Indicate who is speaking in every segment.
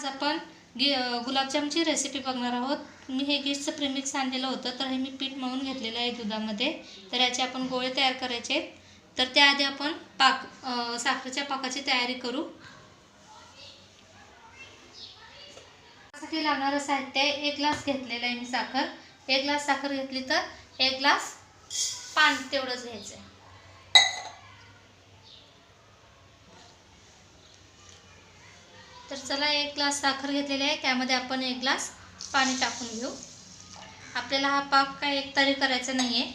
Speaker 1: आज आपण गे गुलाबजामची रेसिपी बघणार आहोत. मी हे गिस्टचं प्रिमिक्स आणलेलं होतं तर हे मी पीठ मळून घेतलेलं आहे दुधामध्ये. तर याचे आपण गोळे तयार करायचे तर त्याआधी आपण पाक साखरेच्या पाकाची तयारी करू. त्यासाठी लागणारं साहित्य आहे एक ग्लास घेतलेलं आहे मी साखर. एक ग्लास साखर घेतली तर एक ग्लास पाणी तेवढंच घ्यायचं आहे तर चला एक ग्लास साखर घेतलेली आहे. त्यामध्ये आपण एक ग्लास पाणी टाकून घेऊ. आपल्याला हा पाक काय एकतारी करायचा नाही आहे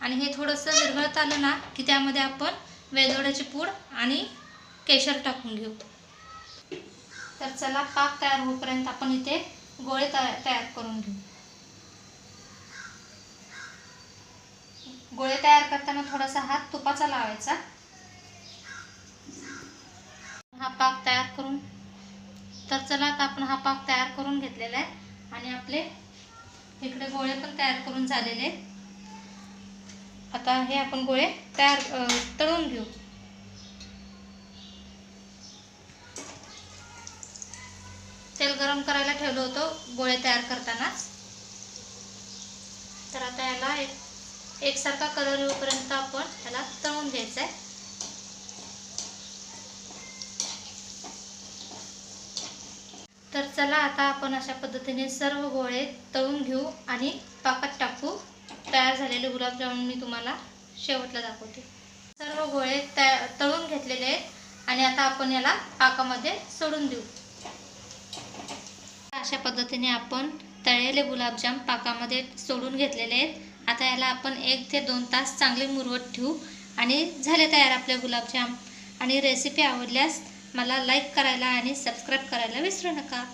Speaker 1: आणि हे थोडंसं विरघळत आलं ना की त्यामध्ये आपण वेलदोड्याची पूड आणि केशर टाकून घेऊ. तर चला पाक तयार होईपर्यंत आपण इथे गोळे तया तयार करून घेऊ. गोळे तयार करताना थोडासा हात तुपाचा लावायचा. हा पाक तयार करून तर चला आता आपण हा पाक तयार करून घेतलेला आहे. आणि आपले इकडे गोळे पण तयार करून झालेले आहेत. आता हे आपण गोळे तयार तळून घेऊ. तेल गरम करायला ठेवलं होतं गोळे तयार करतानाच तर आता याला एक एकसारखा कलर येऊपर्यंत आपण याला तळून घ्यायचा आहे तर चला आता आपण अशा पद्धतीने सर्व गोळे तळून घेऊ आणि पाकात टाकू. तयार झालेले गुलाबजामुन मी तुम्हाला शेवटला दाखवते. सर्व गोळे तया तळून घेतलेले आहेत आणि आता आपण याला पाकामध्ये सोडून देऊ. अशा पद्धतीने आपण तळलेले गुलाबजाम पाकामध्ये सोडून घेतलेले आहेत. आता याला आपण एक ते दोन तास चांगले मुरवत ठेवू आणि झाले तयार आपले गुलाबजाम. आणि रेसिपी आवडल्यास मला लाईक करायला आणि सबस्क्राईब करायला विसरू नका.